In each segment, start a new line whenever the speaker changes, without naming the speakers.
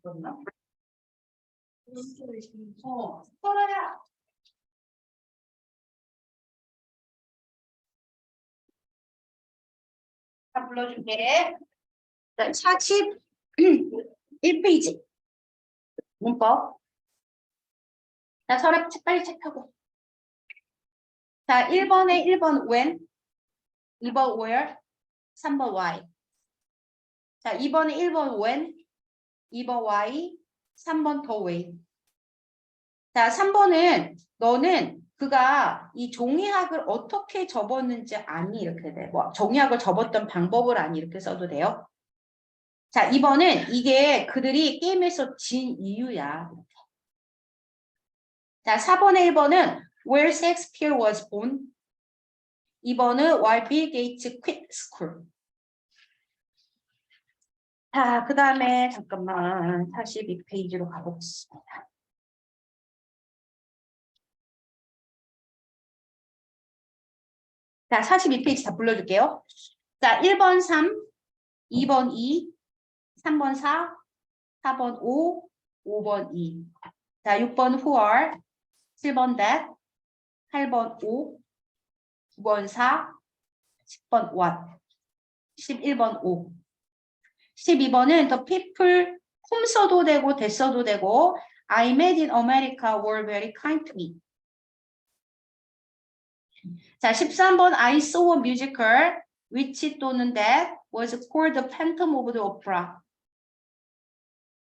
있었나? 어, 떨어야. 자, 불러줄게. 자, 41페이지. 문법. 자, 책 빨리 체크하고. 자, 1번에 1번 when, 2번 where, 3번 why. 자, 2번에 1번 when, 2번 why, 3번 the way. 자, 3번은 너는 그가 이 종이학을 어떻게 접었는지 아니 이렇게 돼. 뭐 종이학을 접었던 방법을 아니 이렇게 써도 돼요. 자, 2번은 이게 그들이 게임에서 진 이유야. 자, 4번에 1번은 where Shakespeare was born. 2번은 why Bill Gates quit school. 자, 그 다음에 잠깐만 42페이지로 가보겠습니다. 자, 42페이지 다 불러줄게요. 자, 1번 3, 2번 2, 3번 4, 4번 5, 5번 2. 자, 6번 who are, 7번 that, 8번 5, 9번 4, 10번 what, 11번 5. 12번은 the people whom 써도 되고 써도 되고 I met in America were very kind to me. 자, 13번 I saw a musical which 또는 that was called the Phantom of the Opera.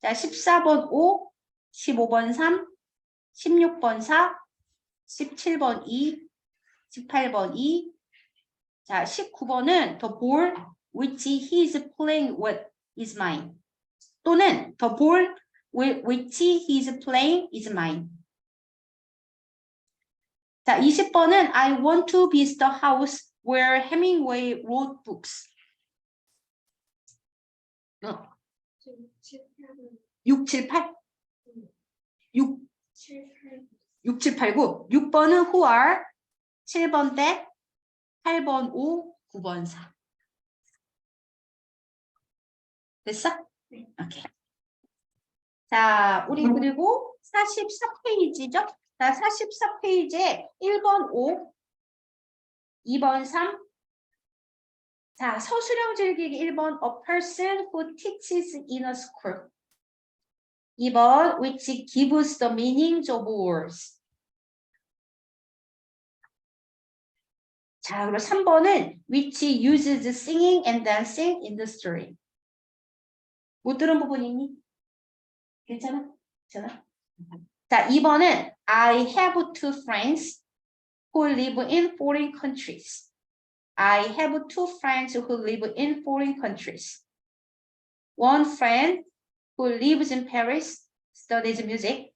자, 14번 5, 15번 3, 16번 4, 17번 2, 18번 2. 자, 19번은 the ball which he is playing with is mine. 또는 the ball which he is playing is mine. 자, 20번은 I want to visit the house where Hemingway wrote books. 어, 6, 7, 8. 6, 6, 7, 8, 9. 6번은 who are, 7번 that, 8번 5, 9번 4. 됐어? 오케이. 자, 우리 그리고 44페이지죠? 자, 44페이지에 1번 5, 2번 3. 자, 서술형 즐기기 1번 A person who teaches in a school. 2번 which gives the meanings of words. 자, 그리고 3번은 which uses singing and dancing in the story. 못 들은 부분 있니? 괜찮아? 괜찮아? 자, 2번은 I have two friends who live in foreign countries. I have two friends who live in foreign countries. One friend who lives in Paris studies music.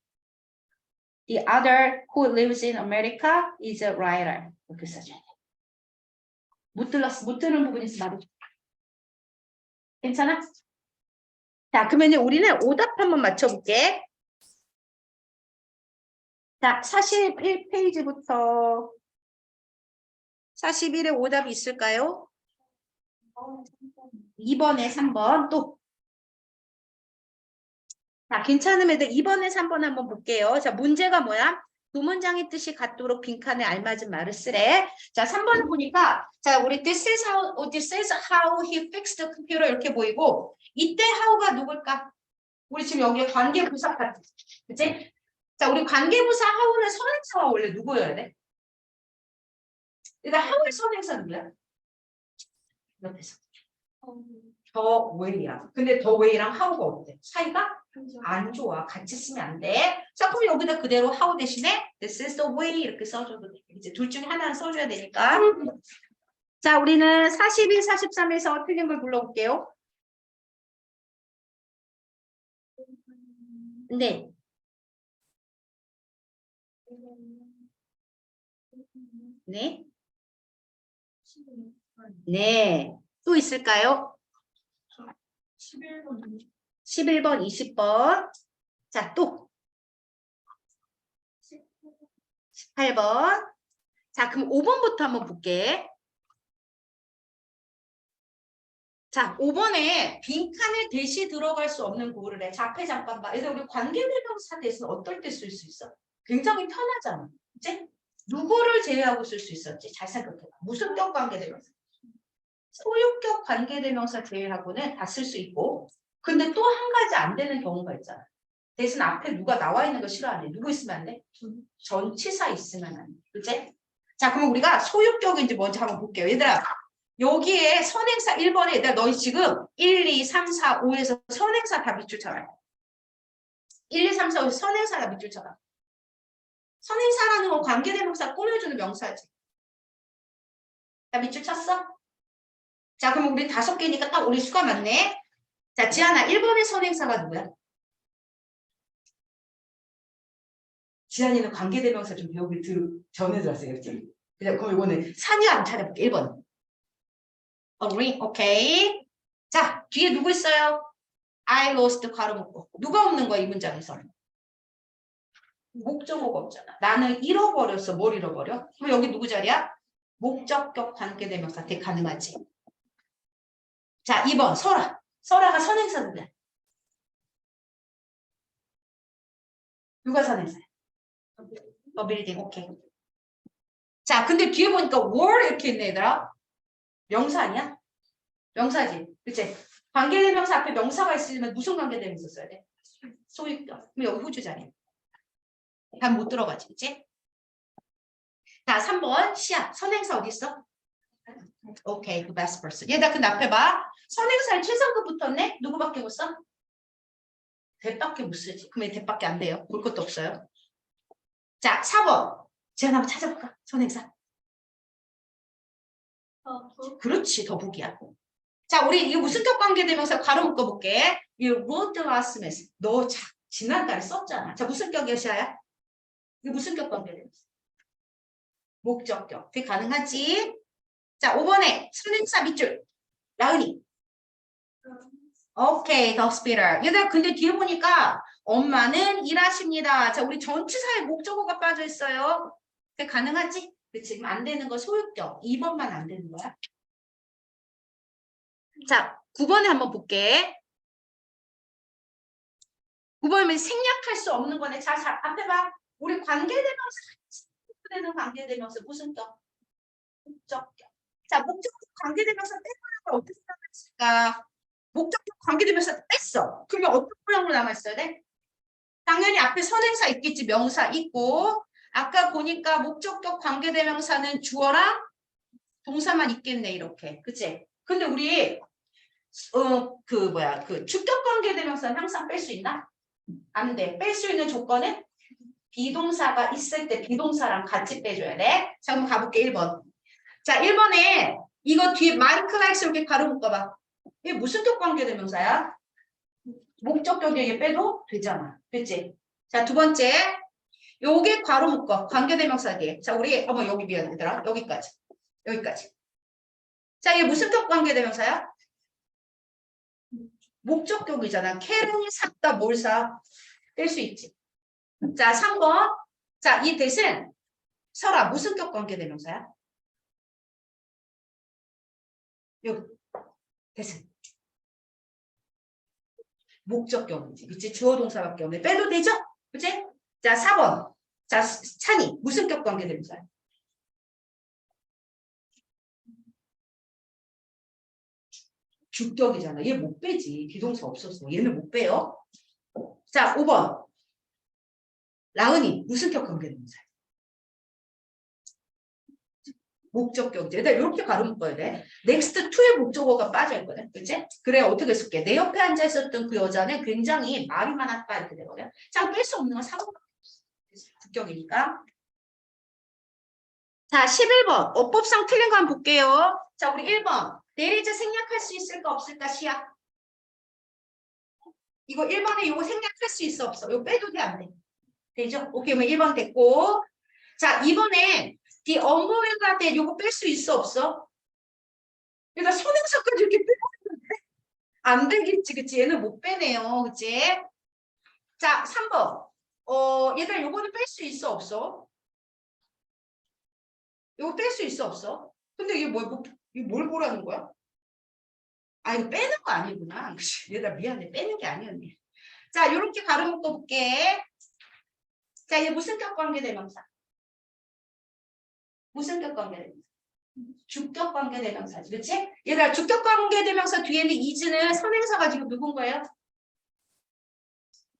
The other who lives in America is a writer. 이렇게 써줘야 돼. 못 들었어. 못 들은 부분 있어 말해. 괜찮아? 자, 그러면 우리는 오답 한번 맞춰볼게. 자, 41페이지부터 41에 오답이 있을까요? 2번에 3번 또. 자, 애들 2번에 3번 한번 볼게요. 자, 문제가 뭐야? 두 문장의 뜻이 같도록 빈칸에 알맞은 말을 쓰래. 자, 3번 보니까 자, 우리 this is how oh, this is how he fixed the computer 이렇게 보이고 이때 how가 누굴까? 우리 지금 여기 관계 부사 같아. 그치? 자, 우리 관계 부사 how는 선행사가 원래 누구여야 돼? 일단 how의 선행사 누구야? 옆에서. 더 웨이야. 근데 더 웨이랑 how가 어때? 사이가 안 좋아. 같이 쓰면 안 돼. 자, 그럼 여기다 그대로 how 대신에 this is the way 이렇게 써줘도 돼. 이제 둘 중에 하나는 써줘야 되니까. 자, 우리는 41, 43에서 틀린 걸 불러볼게요. 네. 네. 네. 또 있을까요?
11번
11번, 20번. 자, 또 18번. 자, 그럼 5번부터 한번 볼게. 자, 5번에 빈칸을 대시 들어갈 수 없는 고를 해. 자, 앞에 잠깐 봐. 얘들 우리 관계대명사 대신 어떨 때 쓸 수 있어? 굉장히 편하잖아. 그치? 누구를 제외하고 쓸 수 있었지? 잘 생각해봐. 무슨 격 관계대명사? 소유격 관계대명사 제외하고는 다 쓸 수 있고 근데 또 한 가지 안 되는 경우가 있잖아. 대신 앞에 누가 나와 있는 거 싫어 안 해. 누구 있으면 안 돼? 전치사 있으면 안 돼. 그치? 자, 그럼 우리가 소유격인지 뭔지 한번 볼게요. 얘들아, 여기에 선행사 1번에 얘들아, 너희 지금 1, 2, 3, 4, 5에서 선행사 다 밑줄 쳐라. 1, 2, 3, 4, 5에서 선행사 다 밑줄 쳐라. 선행사라는 건 관계대명사 꾸며주는 명사지. 다 밑줄 쳤어? 자, 그럼 우리 다섯 개니까 딱 우리 수가 맞네. 자, 지안아, 1번의 선행사가 누구야? 지안이는 관계대명사 좀 배우기 들, 전에 들었어요, 그치? 그럼 이거는 산이 안 찾아볼게, 1번. agree, 오케이. 자, 뒤에 누구 있어요? I lost 가로 묶고. 누가 없는 거야, 이 문장에서? 목적어가 없잖아. 나는 잃어버렸어. 뭘 잃어버려? 그럼 여기 누구 자리야? 목적격 관계대명사 대 가능하지. 자, 2번 설아. 설아가 선행사인데. 누가 선행사야? 어, 빌딩, 오케이. 자, 근데 뒤에 보니까 were 이렇게 있네, 얘들아. 명사 아니야? 명사지. 그치? 관계대명사 앞에 명사가 있으면 무슨 관계대명사 써야 돼? 소유격. 그럼 여기 후주 자리야. 답못 들어가지, 그치? 자, 3번 시야. 선행사 어디 있어? 오케이, 그 best person. 얘들아, 근데 앞에 봐. 선행사를 7성급 붙었네? 누구밖에 못 써? 대밖에 못 쓰지. 그러면 대밖에 안 돼요. 볼 것도 없어요. 자, 4번. 제가 한번 찾아볼까? 선행사. 그렇지, 더북이야. 자, 우리 이거 무슨 격 관계되면서 가로 묶어볼게. 이 wrote last month. 너 자, 지난달에 썼잖아. 자, 무슨 시아야? 이거 무슨 격 관계되면서? 목적격. 그게 가능하지? 자, 5번에 선행사 밑줄. 라은이. 오케이, 더 스피더. 얘들아, 근데 뒤에 보니까 엄마는 일하십니다. 자, 우리 전치사에 목적어가 빠져 있어요. 그게 가능하지? 그치? 그럼 안 되는 거 소유격. 2번만 안 되는 거야. 자, 9번에 한번 볼게. 9번은 생략할 수 없는 거네. 자, 자 앞에 봐. 우리 관계대명사, 되는 관계대명사 무슨 격? 목적격. 자, 목적격 관계대명사 뺀거는 어떻게 생각했을까? 목적격 관계대명사 뺐어. 그러면 어떤 모양으로 남아있어야 돼? 당연히 앞에 선행사 있겠지. 명사 있고. 아까 보니까 목적격 관계대명사는 주어랑 동사만 있겠네. 이렇게. 그치? 근데 우리 어, 그 뭐야, 그 주격 관계 대명사는 항상 뺄 수 있나? 안 돼. 뺄 수 있는 조건은 비동사가 있을 때 비동사랑 같이 빼줘야 돼. 자, 그럼 가볼게, 1번. 자, 1번에 이거 뒤에 마이크 라이스 이렇게 가로 묶어봐. 이게 무슨 격 관계 대명사야? 목적 격에 얘 빼도 되잖아. 그치? 자, 두 번째. 요게 괄호 묶어. 관계 대명사 뒤에. 자, 우리, 어머, 여기 미안, 얘들아. 여기까지. 여기까지. 자, 이게 무슨 격 관계 대명사야? 목적격이잖아. 캐를 샀다, 뭘 사? 뗄 수 있지. 자, 3번. 자, 이 대신 설아 무슨 격 관계 대명사야? 여기 대신 목적격이지. 그치? 주어 동사밖에 없네. 빼도 되죠? 그치? 자, 4번. 자, 찬이 무슨 격 관계 대명사야? 주격이잖아. 얘 못 빼지. 비동사 없었어. 얘는 못 빼요. 자, 5번. 라은이 무슨 격 관계대명사? 목적격. 얘들 이렇게 가로 묶어야 돼. 넥스트 2의 목적어가 빠져 있거든. 그치? 그래, 어떻게 쓸게? 내 옆에 앉아 있었던 그 여자는 굉장히 말이 많았다. 이렇게 되거든. 자, 뺄 수 없는 건 4번. 국격이니까. 자, 11번. 어법상 틀린 거 한번 볼게요. 자, 우리 1번. 내리자 생략할 수 있을까 없을까 시야. 이거 1번에 이거 생략할 수 있어 없어? 이거 빼도 돼 안 돼? 되죠? 오케이 그러면 1번 됐고 자 2번에 the unbelievable 때 이거 뺄 수 있어 없어? 얘가 선행사까지 이렇게 빼는데 안 되겠지 그치? 얘는 못 빼네요 그치? 자 3번 어 얘들 요거는 뺄 수 있어 없어? 이거 뺄 수 있어 없어? 근데 이게 뭐, 뭐뭘 보라는 거야? 아 이거 빼는 거 아니구나. 얘가 미안해. 빼는 게 아니었네. 자 이렇게 가로 묶어볼게. 자얘 무슨 격 관계 대명사? 무슨 격 관계? 주격 관계 대명사지. 그치? 얘들아 주격 관계 대명사 뒤에는 is는 선행사가 지금 누군 거예요?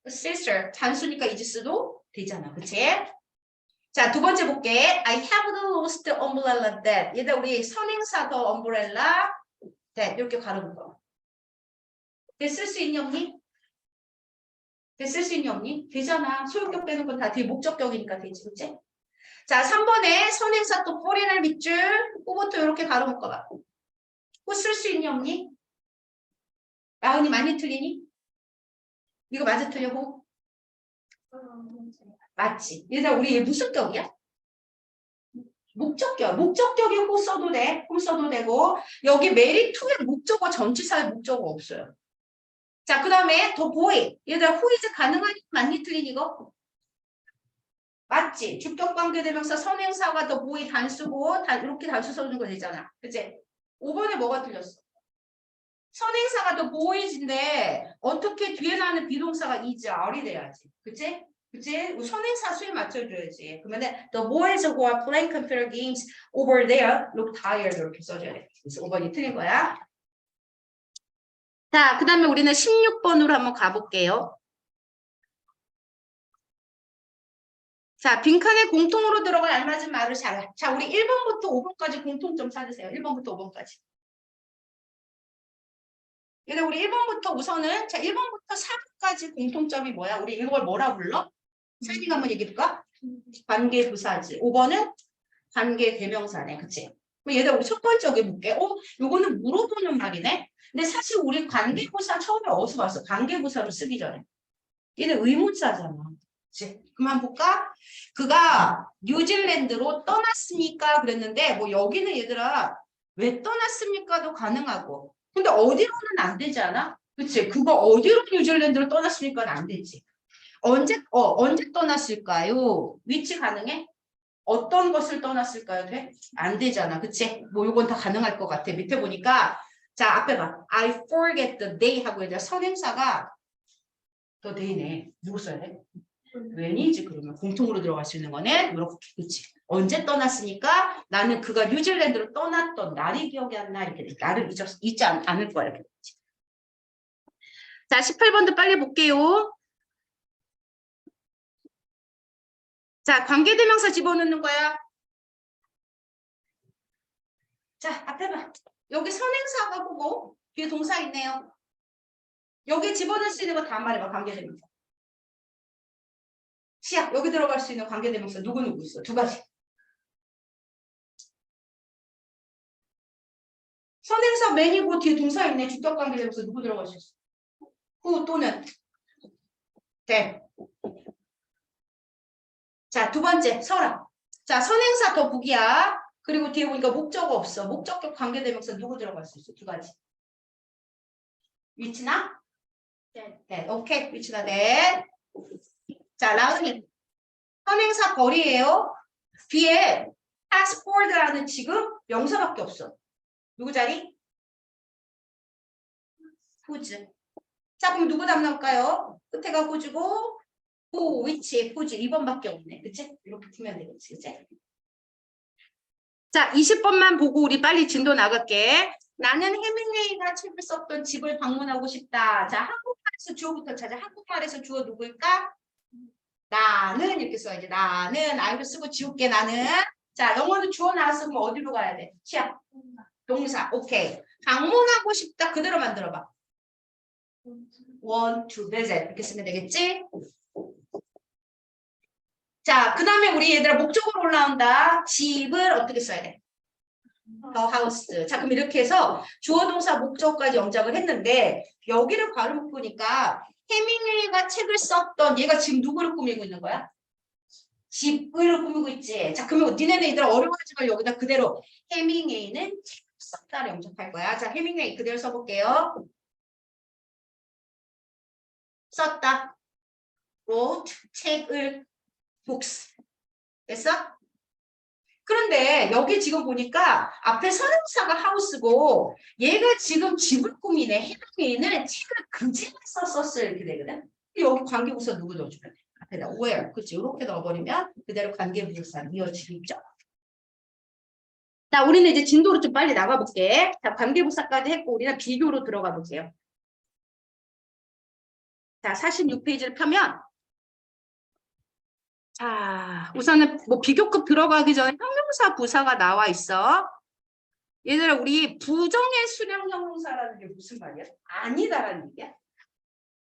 sister. 단수니까 is도 되잖아. 그치? 자, 두 번째 볼게. I have lost the umbrella that. 얘들 우리 선행사 더 umbrella that. 이렇게 가로 묶어. 됐을 수 있니 없니? 됐을 수 있니 없니? 되잖아. 소유격 빼는 건 다 뒤에 목적격이니까 되지. 그치? 자, 3번에 선행사 또 꼬리날 밑줄. 꼬부터 이렇게 가로 묶어봐. 꼬쓸 수 있니 없니? 라은이 많이 틀리니? 이거 맞아 틀려고? 맞지. 얘들아 우리 얘 무슨 격이야? 목적격. 목적격이 호 써도 돼. 호 써도 되고 여기 메리 투의 목적어 전치사의 목적어 없어요. 자, 그 다음에 더 보이. 얘들아 후이즈 가능하니 맞니 틀린 이거? 맞지. 주격 관계 대명사 선행사가 더 보이 단수고 단, 이렇게 단수 써주는 거 되잖아. 그치? 5번에 뭐가 틀렸어? 선행사가 더 보이즈인데 어떻게 뒤에 나는 비동사가 이지 알이 돼야지. 그치? 그치? 선행사 수에 맞춰줘야지. 그러면은 the boys who are playing computer games over there look tired 이렇게 써줘야 돼. 그래서 5번이 틀린 거야. 자, 그 다음에 우리는 16번으로 한번 가볼게요. 자, 빈칸에 공통으로 들어갈 알맞은 말을 잘. 자, 우리 1번부터 5번까지 공통점 찾으세요. 1번부터 5번까지. 얘들 우리 1번부터 우선은 자 1번부터 4번까지 공통점이 뭐야? 우리 이걸 뭐라 불러? 사이가 한번 얘기해 볼까? 관계 부사지. 5번은 관계 대명사네. 그치? 그럼 얘들 우리 첫 번째 여기 볼게. 어? 요거는 물어보는 말이네. 근데 사실 우리 관계부사 처음에 어디서 봤어? 관계부사로 쓰기 전에. 얘는 의문사잖아. 그치? 그만 볼까? 그가 뉴질랜드로 떠났습니까? 그랬는데 뭐 여기는 얘들아 왜 떠났습니까도 가능하고 근데 어디로는 안 되지 않아? 그치? 그거 어디로 뉴질랜드로 떠났습니까는 안 되지. 언제, 어, 언제 떠났을까요? 위치 가능해? 어떤 것을 떠났을까요? 돼? 안 되잖아. 그치? 뭐 요건 다 가능할 것 같아. 밑에 보니까 자 앞에 봐. I forget the day 하고 얘들 선행사가 더 day네. 누구 써야 돼? When이지 그러면 공통으로 들어갈 수 있는 거는 이렇게 그치? 언제 떠났으니까 나는 그가 뉴질랜드로 떠났던 날이 기억이 안 나 이렇게 돼. 나를 잊었, 잊지 않, 않을 거야 이렇게 되지. 자 18번도 빨리 볼게요. 자 관계대명사 집어넣는 거야. 자 앞에 봐. 여기 선행사가 보고 뒤에 동사 있네요. 여기 집어넣을 수 있는 거 다 말해봐 관계대명사. 시야 여기 들어갈 수 있는 관계대명사 누구 누구 있어? 두 가지. 선행사 맨이고 뒤에 동사 있네. 주격 관계대명사 누구 들어갈 수 있어? 후 또는 대. 자, 두 번째 설아. 자, 선행사 더 북이야. 그리고 뒤에 보니까 목적어 없어. 목적격 관계대명사 누구 들어갈 수 있어? 두 가지. 위치나? 네. 네. 오케이. 위치나 네. 자, 라운이 선행사 거리예요. 뒤에 passport라는 지금 명사밖에 없어. 누구 자리? 후즈. 자, 그럼 누구 담나올까요? 끝에가 후즈고 후 위치 후즈 2번밖에 없네. 그치? 이렇게 풀면 되겠지. 그치? 자, 20번만 보고 우리 빨리 진도 나갈게. 나는 해밍웨이가 책을 썼던 집을 방문하고 싶다. 자, 한국말에서 주어부터 찾아. 한국말에서 주어 누구일까? 나는 이렇게 써야지. 나는 아이를 쓰고 지울게 나는. 자, 영어는 주어 나왔으면 어디로 가야 돼? 시작. 동사. 오케이. 방문하고 싶다. 그대로 만들어봐. want to visit 이렇게 쓰면 되겠지? 자, 그 다음에 우리 얘들아 목적으로 올라온다. 집을 어떻게 써야 돼? the house. 자, 그럼 이렇게 해서 주어 동사 목적까지 영작을 했는데 여기를 바로 묶으니까 해밍웨이가 책을 썼던 얘가 지금 누구를 꾸미고 있는 거야? 집을 꾸미고 있지. 자, 그러면 니네는 얘들아 어려워하지 말고 여기다 그대로 해밍웨이는 책을 썼다를 영작할 거야. 자, 해밍웨이 그대로 써볼게요. 썼다. wrote 책을 books 됐어? 그런데 여기 지금 보니까 앞에 선행사가 하우스고 얘가 지금 집을 꾸미네. 해당에는 책을 그 집에서 썼어요. 이렇게 되거든. 여기 관계부사 누구 넣어주면 돼? 앞에다 where. 그치? 이렇게 넣어버리면 그대로 관계부사 이어지겠죠. 자, 우리는 이제 진도로 좀 빨리 나가볼게. 자, 관계부사까지 했고 우리는 비교로 들어가 볼게요. 자, 46페이지를 펴면 자, 우선은 뭐 비교급 들어가기 전에 형용사 부사가 나와 있어. 얘들아, 우리 부정의 수량 형용사라는 게 무슨 말이야? 아니다라는 얘기야.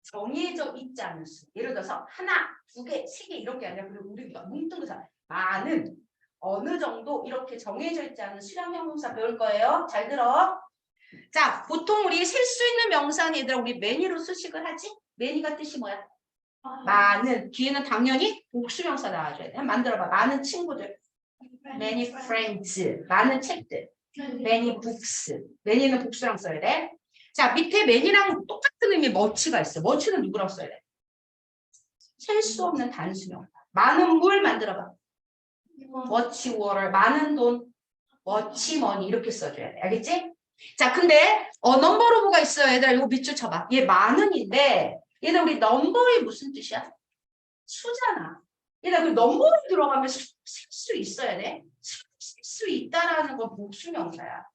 정해져 있지 않은 수. 예를 들어서 하나, 두 개, 세 개 이렇게 아니라 그리고 문득 사 많은 어느 정도 이렇게 정해져 있지 않은 수량 형용사 배울 거예요. 잘 들어. 자, 보통 우리 셀 수 있는 명사는 얘들아 우리 매니로 수식을 하지? 매니가 뜻이 뭐야? 많은 뒤에는 당연히 복수명사 나와줘야 돼. 만들어봐. 많은 친구들. Many friends. 많은 책들. Many books. many는 복수랑 써야 돼. 자 밑에 many랑 똑같은 의미 much가 있어. much는 누구랑 써야 돼? 셀 수 없는 단수명사. 많은 물 만들어봐. much water. 많은 돈. much money 이렇게 써줘야 돼. 알겠지? 자 근데 어 넘버로브가 있어요. 얘들아 이거 밑줄 쳐봐. 얘 많은인데 얘는 우리 넘버이 무슨 뜻이야? 수잖아. 얘는 그 넘버로 들어가면 셀수 있어야 돼. 쓸 수 있다라는 건 복수명사야.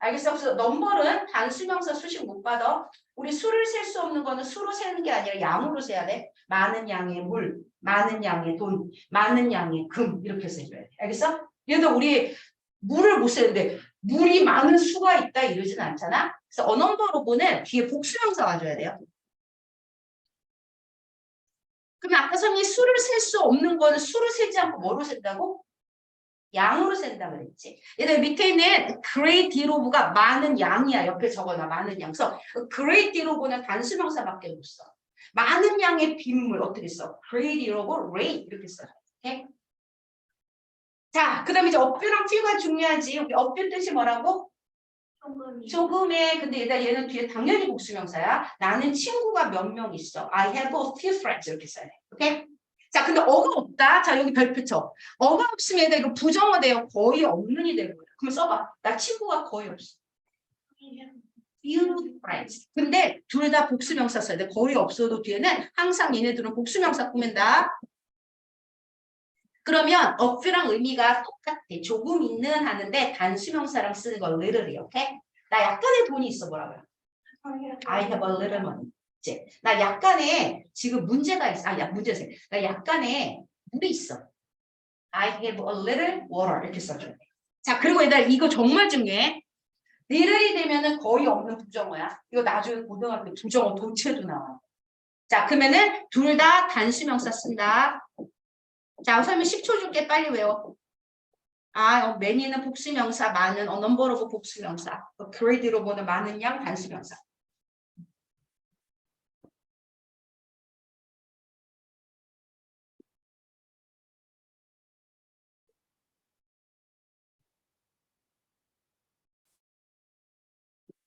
알겠어? 그래서 넘버는 단수명사 수식 못 받아. 우리 수를 셀 수 없는 거는 수로 세는 게 아니라 양으로 세야 돼. 많은 양의 물, 많은 양의 돈, 많은 양의 금 이렇게 세줘야 돼. 알겠어? 얘도 우리 물을 못 세는데 물이 많은 수가 있다 이러진 않잖아. 그래서 어넘버로 보는 뒤에 복수명사 와줘야 돼요. 그럼 아까 선생님이 수를 셀 수 없는 거는 수를 세지 않고 뭐로 센다고? 양으로 센다 그랬지. 얘들 밑에 있는 great of가 많은 양이야. 옆에 적어놔. 많은 양. 그래서 great deal of는 단수명사밖에 못 써. 많은 양의 빗물 어떻게 써? great of rain 이렇게 써. 오케이? 자, 그 다음에 이제 업뷰랑 퓨가 중요하지. 업뷰 뜻이 뭐라고? 조금의 근데 얘들 얘는 뒤에 당연히 복수명사야. 나는 친구가 몇 명 있어. I have a few friends 이렇게 써야 돼. 오케이? 자, 근데 어가 없다. 자, 여기 별표 쳐. 어가 없으면 얘들 이거 부정어 돼요. 거의 없는이 되는 거야. 그럼 써봐. 나 친구가 거의 없어. few friends. 근데 둘 다 복수명사 써야 돼. 거의 없어도 뒤에는 항상 얘네들은 복수명사 꾸민다. 그러면 few랑 의미가 똑같아. 조금 있는 하는데 단수명사랑 쓰는 거 little이 오케이? 나 약간의 돈이 있어 뭐라고요? I have a little money. 이제 나 약간의 지금 문제가 있어. 아, 야, 문제세. 나 약간의 물이 있어. I have a little water 이렇게 써줘야 돼. 자, 그리고 얘들아 이거 정말 중요해. little이 되면은 거의 없는 부정어야. 이거 나중에 고등학교 부정어 도체도 나와. 자, 그러면은 둘 다 단수명사 쓴다. 자, 설명 10초 줄게 빨리 외워. 아, 어, many는 복수명사, 많은, 어, number of 복수명사, 어, great로 보는 많은 양 단수명사.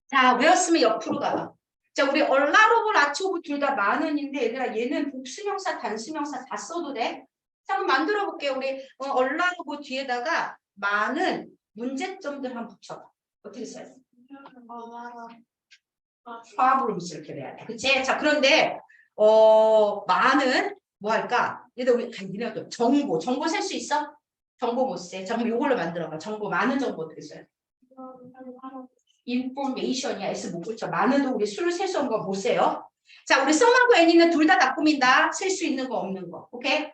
자, 외웠으면 옆으로 가봐. 자, 우리 얼라로브, 라초브 둘 다 많은인데 얘들아 얘는 복수명사, 단수명사 다 써도 돼? 자, 한번 만들어 볼게요. 우리 어, 얼라로브 뒤에다가 많은 문제점들 한번 붙여봐. 어떻게 써요? problems 이렇게 돼야 돼. 그치? 자, 그런데 어 많은 뭐 할까? 얘들 우리 아, 니네가 또 정보, 정보 셀 수 있어? 정보 못 세. 정보 이걸로 만들어봐. 정보 많은 정보 어떻게 써요? information이야. S 못 붙여. 많은도 우리 수를 셀 수 없는 거 못 세요. 자, 우리 썸하고 애니는 둘 다 다 꾸민다. 셀 수 있는 거 없는 거. 오케이?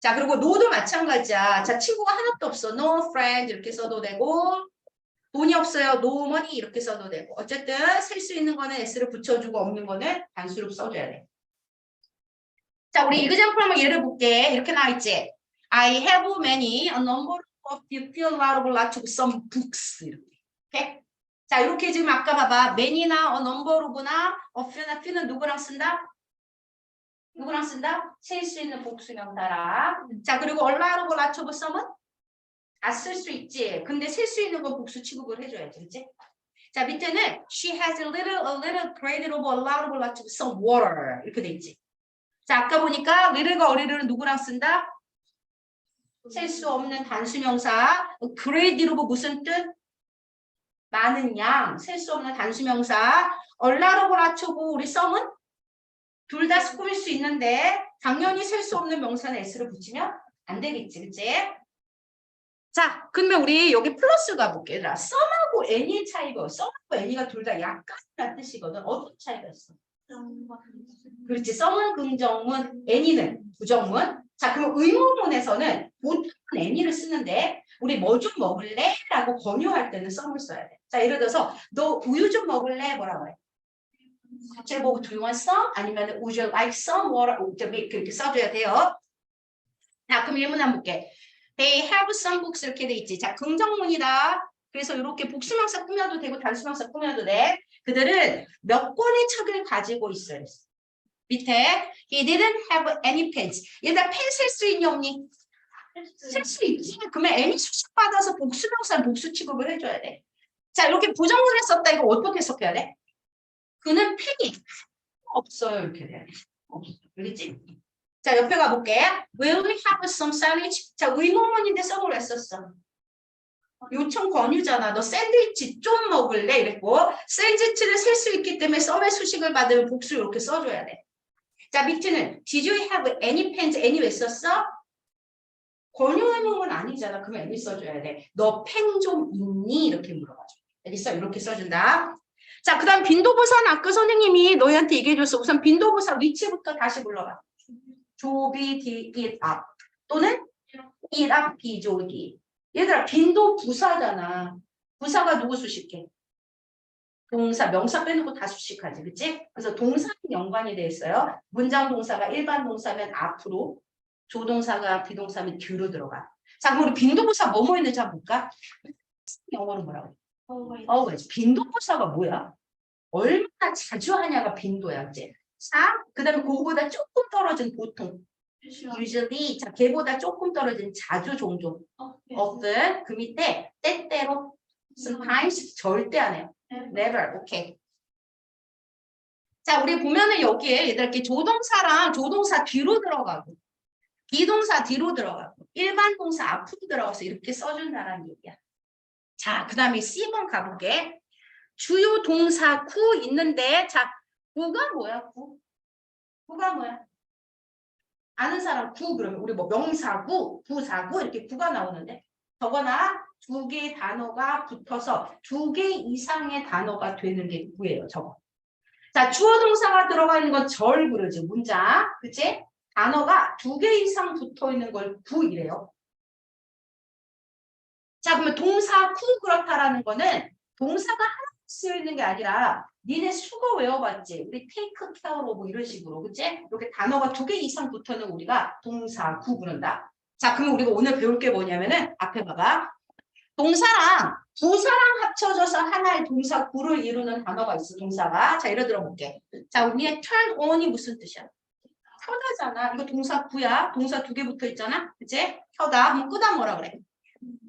자, 그리고 no도 마찬가지야. 자, 친구가 하나도 없어. no friend 이렇게 써도 되고 돈이 없어요. no money 이렇게 써도 되고. 어쨌든 셀수 있는 거는 S를 붙여주고 없는 거는 단수로 써줘야 돼. 자, 우리 example 한번 예를 볼게. 이렇게 나와 있지. I have many, a number of of some books. 이렇게. 오케이? 자, 이렇게 지금 아까 봐봐. many나 a number of나 a few나 few는 누구랑 쓴다? 누구랑 쓴다? 셀 수 있는 복수명사랑. 자, 그리고 of lot of some은 다쓸수 있지. 근데 셀 수 있는 건 복수 취급을 해줘야지, 그치? 자, 밑에는 she has a little, a little great of a lot of of some water 이렇게 돼 있지. 자, 아까 보니까 little가 어리를은 누구랑 쓴다? 셀 수 없는 단수명사. great이로 무슨 뜻? 많은 양. 셀 수 없는 단수명사. 얼라로고 라초고 우리 썸은 둘 다 꾸밀 수 있는데 당연히 셀 수 없는 명사는 s를 붙이면 안 되겠지, 그치? 자, 그러면 우리 여기 플러스 가볼게. 얘들아, 썸하고 n의 차이가, 썸하고 n이가 둘 다 약간이란 뜻이거든. 어떤 차이가 있어? 그렇지. 썸은 긍정문, n이는 부정문. 자, 그럼 의문문에서는 보통 n이를 쓰는데 우리 뭐 좀 먹을래? 라고 권유할 때는 썸을 써야 돼. 자, 예를 들어서 너 우유 좀 먹을래? 뭐라고 해? 제 보고 do you want some? 아니면 would you like some water? 그렇게 써줘야 돼요. 자, 그럼 예문 한번 볼게. They have some books 이렇게 돼 있지. 자, 긍정문이다. 그래서 이렇게 복수명사 꾸며도 되고 단수명사 꾸며도 돼. 그들은 몇 권의 책을 가지고 있어요. 밑에 he didn't have any pens. 얘들아 펜쓸 수 있니 없니? 쓸 수 있지. 그러면 any 수식 받아서 복수명사 복수 취급을 해줘야 돼. 자 이렇게 부정문을 썼다 이거 어떻게 해석해야 돼? 그는 펜이 없어요 이렇게 돼야 돼. 없어. 그렇지? 자 옆에 가볼게. Will we have some sandwich? 자 의문문인데 왜 썼어? 요청 권유잖아. 너 샌드위치 좀 먹을래? 이랬고 샌드위치를 셀수 있기 때문에 썸의 수식을 받으면 복수 이렇게 써줘야 돼. 자 밑에는 Did you have any pens? any 왜 썼어? 권유 의문은 아니잖아. 그러면 any 써줘야 돼. 너 펜 좀 있니? 이렇게 물어봐줘. 알겠어? 이렇게 써준다. 자, 그 다음 빈도부사는 아까 선생님이 너희한테 얘기해줬어. 우선 빈도부사 위치부터 다시 불러봐. 조비, 디, 잇, 앞. 또는 잇, 앞, 비조기. 얘들아, 빈도부사잖아. 부사가 누구 수식해? 동사, 명사 빼놓고 다 수식하지. 그치? 그래서 동사는 연관이 돼 있어요. 문장 동사가 일반 동사면 앞으로, 조동사가 비동사면 뒤로 들어가. 자, 그럼 우리 빈도부사 뭐뭐 있는지 한번 볼까? 영어로 뭐라고? 해? Always. 빈도부사가 뭐야? 얼마나 자주 하냐가 빈도야, 이제. 자, 그 다음에 그거보다 조금 떨어진 보통. usually. 자, 걔보다 조금 떨어진 자주, 종종. often. 그 밑에 때때로. sometimes. 절대 안 해요. never. 오케이. 자, 우리 보면은 여기에 얘들 이렇게 조동사랑 조동사 뒤로 들어가고, 비동사 뒤로 들어가고, 일반 동사 앞으로 들어가서 이렇게 써준다는 얘기야. 자, 그 다음에 C번 가볼게. 주요 동사 구 있는데, 자, 구가 뭐야, 구? 구가 뭐야? 아는 사람 구, 그러면 우리 뭐 명사구, 부사구, 이렇게 구가 나오는데, 저거나 두 개의 단어가 붙어서 두 개 이상의 단어가 되는 게 구예요, 저거. 자, 주어 동사가 들어가 있는 건 절 그러죠, 문장. 그치? 단어가 두 개 이상 붙어 있는 걸 구이래요. 자, 그러면 동사 쿨 그렇다라는 거는 동사가 하나 쓰여 있는 게 아니라 니네 수거 외워봤지? 우리 take care of 이런 식으로, 그치? 이렇게 단어가 두 개 이상 붙어는 우리가 동사 구 부른다. 자, 그러면 우리가 오늘 배울 게 뭐냐면은 앞에 봐봐. 동사랑 부사랑 합쳐져서 하나의 동사 구를 이루는 단어가 있어, 동사가. 자, 예를 들어 볼게. 자, 우리의 turn on이 무슨 뜻이야? 켜다잖아. 이거 동사 구야. 동사 두 개 붙어 있잖아. 그치? 켜다. 그럼 끄다 뭐라 그래?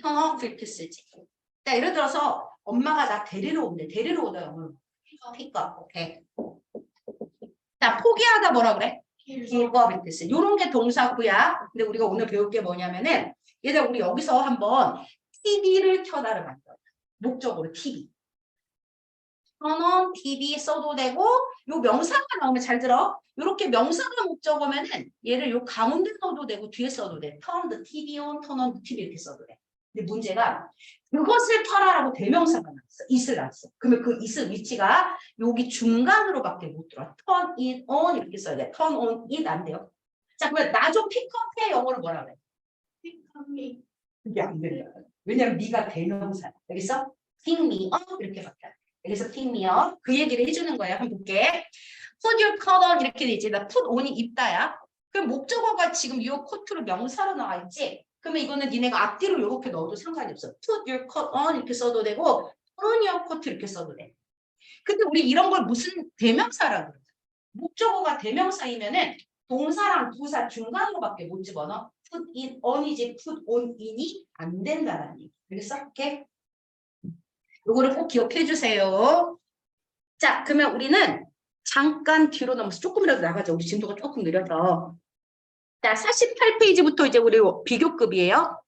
턴 이렇게 쓰지. 자, 예를 들어서 엄마가 나 데리러 온대. 데리러 오다 영어로. 픽업. 오케이. 자, 포기하다 뭐라 그래? 이렇게 쓰. 요런 게 동사구야. 근데 우리가 오늘 배울 게 뭐냐면은 얘들 우리 여기서 한번 TV를 켜다를 만들어. 목적으로 TV. 켜놓은 TV 써도 되고 요 명사가 나오면 잘 들어. 요렇게 명사가 목적어면은 얘를 요 가운데 써도 되고 뒤에 써도 돼. turn the TV on, turn on the TV 이렇게 써도 돼. 근데 문제가 그것을 켜라라고 대명사가 나왔어. it을 나왔어. 그러면 그 it의 위치가 여기 중간으로밖에 못 들어. turn it on 이렇게 써야 돼. turn on it 안 돼요. 자, 그러면 나 좀 픽업해 영어로 뭐라 그래? 그게 안 된다. 왜냐면 네가 대명사야. 여기서 pick me up 이렇게 바뀌어. Me up 그 얘기를 해주는 거야. 한번 볼게. put your coat on 이렇게 돼 있지. 나 put on이 입다야. 그럼 목적어가 지금 요 코트로 명사로 나와 있지. 그러면 이거는 니네가 앞뒤로 이렇게 넣어도 상관이 없어. put your coat on 이렇게 써도 되고 on your coat 이렇게 써도 돼. 근데 우리 이런 걸 무슨 대명사라고 그러죠. 목적어가 대명사이면은 동사랑 부사 중간으로밖에 못 집어넣어. put in on이지 put on in이 안 된다는 얘기. 알겠어? 오케이? 요거를 꼭 기억해 주세요. 자, 그러면 우리는 잠깐 뒤로 넘어서 조금이라도 나가자. 우리 진도가 조금 느려서. 자, 48페이지부터 이제 우리 비교급이에요.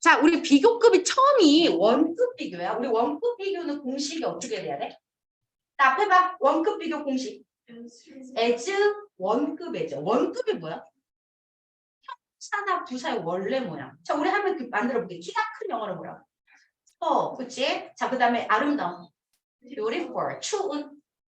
자, 우리 비교급이 처음이 원급 비교야. 우리 원급 비교는 공식이 어떻게 돼야 돼? 자, 앞에 봐. 원급 비교 공식. as 원급이죠. 원급이 뭐야? 형사나 부사의 원래 모양. 자, 우리 한번 그 만들어 볼게. 키가 큰 영어로 뭐라고? 어, 그치? 자, 그 다음에 아름다운. beautiful. 추운.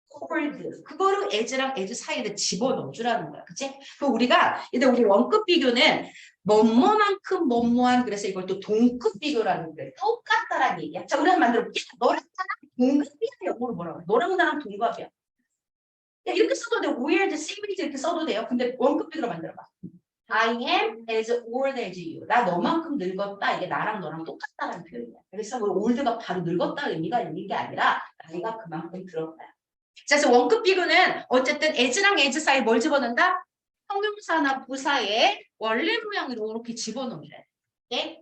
cold. 그거를 as랑 as 사이에 집어넣어 주라는 거야. 그치? 그 우리가, 근데 우리 원급 비교는 뭐뭐만큼 뭐뭐한 그래서 이걸 또 동급 비교라는 거예요. 똑같다라는 얘기야. 자, 우리 한번 만들어 볼게. 너랑 나랑 동급이야. 영어로 뭐라고 해? 너랑 나랑 동갑이야. 야, 이렇게 써도 돼. weird, similar 이렇게 써도 돼요. 근데 원급 비교로 만들어봐. I am as old as you. 나 너만큼 늙었다. 이게 나랑 너랑 똑같다는 표현이야. 그래서 우리 old가 바로 늙었다 의미가 있는 게 아니라 나이가 그만큼 들었다. 자, 그래서 원급 비교는 어쨌든 as랑 as 사이에 뭘 집어넣는다? 형용사나 부사의 원래 모양으로 이렇게 집어넣으래. 네?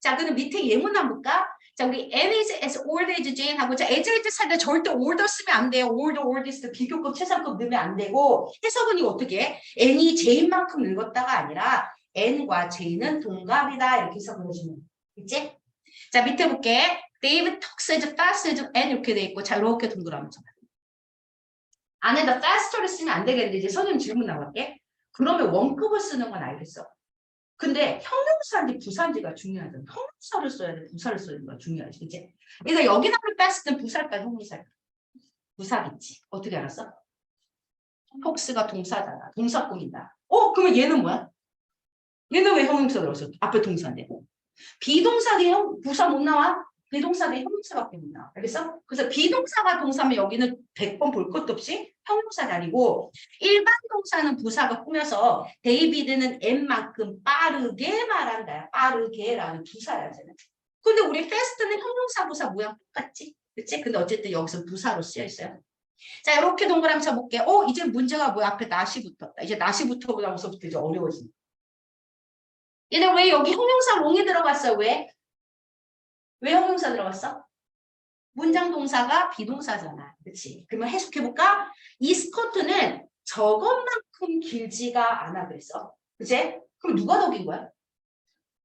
자, 그럼 밑에 예문 한번 볼까? 자, 우리 N is as old as Jane 하고, 자, as as 살때 절대 older 쓰면 안 돼요. old, oldest 비교급, 최상급 넣으면 안 되고, 해석은 이거 어떻게 해? N이 Jane만큼 늙었다가 아니라 N과 Jane은 동갑이다. 이렇게 해석을 해주면. 있지? 자, 밑에 볼게. David talks as fast as N 이렇게 돼 있고, 자, 이렇게 동그라미 쳐. 안에다 faster를 쓰면 안 되겠는데, 이제 선생님 질문 나갈게. 그러면 원급을 쓰는 건 알겠어. 근데 형용사인지 부사인지가 중요하잖아. 형용사를 써야 돼, 부사를 써야 되는 거 중요하지, 그치? 그래서 여기 나올 뺐을 부사일까, 형용사일까? 부사겠지. 어떻게 알았어? 폭스가 동사잖아. 동사 꾸민다. 어, 그러면 얘는 뭐야? 얘는 왜 형용사 들었어? 앞에 동사인데. 비동사 대 형, 부사 못 나와? 비동사 대 형용사밖에 못 나와. 알겠어? 그래서 비동사가 동사면 여기는 100번 볼 것도 없이 형용사 자리고 일반 동사는 부사가 꾸며서 데이비드는 M만큼 빠르게 말한다. 빠르게라는 부사야 쟤는. 근데 우리 fast는 형용사 부사 모양 똑같지? 그치? 근데 어쨌든 여기서 부사로 쓰여 있어요. 자 이렇게 동그라미 쳐볼게. 어 이제 문제가 뭐야? 앞에 나시 붙었다. 이제 나시 붙어보자고서부터 이제 어려워진다. 얘네 왜 여기 형용사 롱이 들어갔어? 왜? 왜 형용사 들어갔어? 문장 동사가 비동사잖아. 그치? 그러면 해석해볼까? 이 스커트는 저것만큼 길지가 않아 그랬어. 그치? 그럼 누가 더 긴 거야?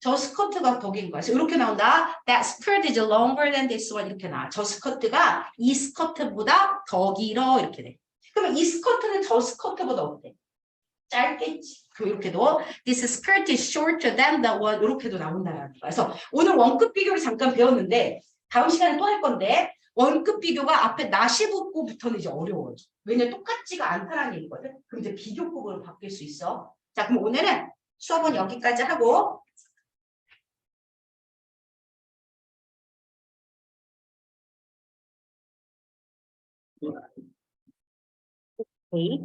저 스커트가 더 긴 거야. 그래서 이렇게 나온다. That skirt is longer than this one. 이렇게 나와. 저 스커트가 이 스커트보다 더 길어. 이렇게 돼. 그러면 이 스커트는 저 스커트보다 어때? 짧겠지. 그럼 이렇게도 This skirt is shorter than the one. 이렇게도 나온다는 거야. 그래서 오늘 원급 비교를 잠깐 배웠는데 다음 시간에 또 할 건데 원급 비교가 앞에 나시 붙고부터는 이제 어려워져. 왜냐면 똑같지가 않다라는 얘기거든. 그럼 이제 비교급으로 바뀔 수 있어. 자, 그럼 오늘은 수업은 여기까지 하고 오케이.